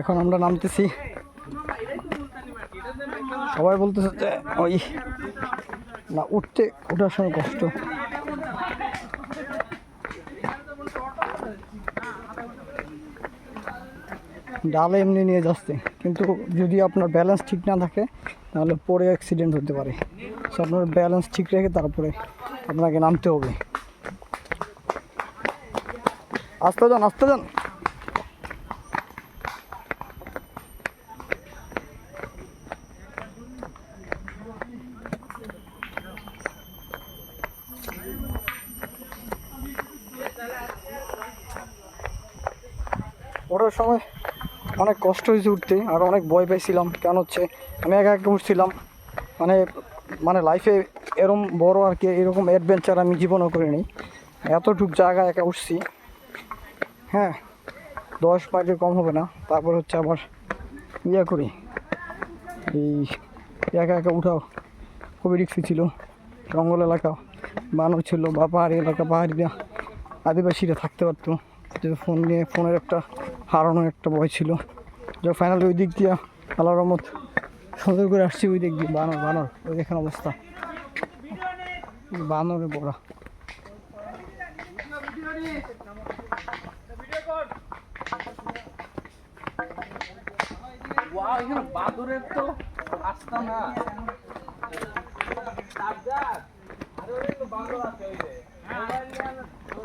এখন আমরা নামতেছি। সবাই বলতেছে যে, ওই, না, উঠতে, ওঠার সময় কষ্ট। ডালে এমনি নিয়ে যাচ্ছে। কিন্তু যদি আপনার ব্যালেন্স ঠিক না থাকে, তাহলে পরে অ্যাক্সিডেন্ট হতে পারে। সো আপনার ব্যালেন্স ঠিক রেখে তারপরে আপনাকে নামতে হবে। আসতে যান আসতে যান। ওঠার সময় অনেক কষ্ট হয়েছে উঠতে, আর অনেক ভয় পাইছিলাম, কেন হচ্ছে? আমি একা একা উঠছিলাম। মানে মানে লাইফে এরকম বড় আর কি, এরকম অ্যাডভেঞ্চার আমি জীবনও করিনি। এতটুক জায়গা একা উঠছি। হ্যাঁ দশ মাইলের কম হবে না। তারপর হচ্ছে আবার ইয়ে করি। এই একা একা উঠাও। খুবই রিক্সি ছিল। জঙ্গল এলাকা বানর ছিল, বা পাহাড়ি এলাকা পাহাড়িরা আদিবাসীরা থাকতে পারতো। যে ফোন নিয়ে, ফোনের একটা হারানোর একটা ভয় ছিল। যে ফাইনালি ওই দিক দিয়ে আল্লাহ রহমত সুন্দর করে আসছি ওই দিক দিয়ে, বানর বানর, ওই দেখেন অবস্থা। বানরে বড়া।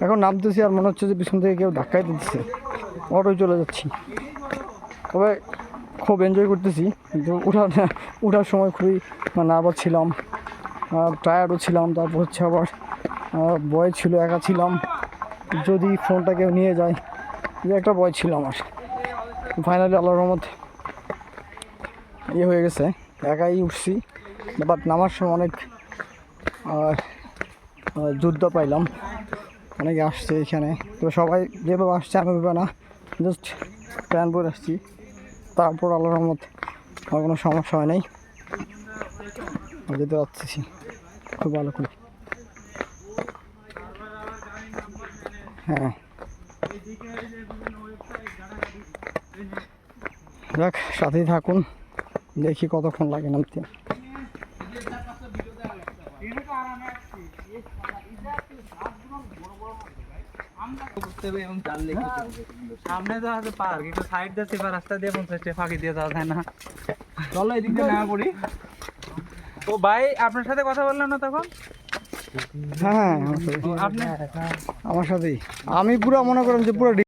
এখানে নামতেছি আর মনে হচ্ছে যে পিছন থেকে কেউ ধাক্কাই দিচ্ছে অটোয় চলে যাচ্ছি। তবে খুব এনজয় করতেছি, কিন্তু উঠার উঠার সময় খুবই নার্ভাস ছিলাম। টায়ার্ডও ছিলাম, তারপর হচ্ছে আবার বয় ছিল, একা ছিলাম। যদি ফোনটা কেউ নিয়ে যায়, যে একটা ভয় ছিল আমার ফাইনালি আল্লাহ রহমত ইয়ে হয়ে গেছে, একাই উঠছি বাট নামার সময় অনেক যুদ্ধ পাইলাম। অনেকে আসছে এখানে তো সবাই যেভাবে আসছে আমি না জাস্ট প্ল্যান করে আসছি। তারপর আল্লাহ রহমত, আমার কোনো সমস্যা হয় নাই। যেতে পারতেছি, খুব ভালো করে। হ্যাঁ। যাক, সাথেই থাকুন। দেখি কতক্ষণ লাগে নামতে। সামনে আছে পার্ক একটু সাইড দিয়ে রাস্তা দিয়ে পঞ্চাশ টাকা ফাঁকি দিয়ে যাওয়া যায় না। চলো এদিক দিয়ে না পড়ি। ও ভাই আপনার সাথে কথা বললাম না তখন? হ্যাঁ আমার সাথে। আমার সাথেই। আমি পুরো মনে করেন যে পুরো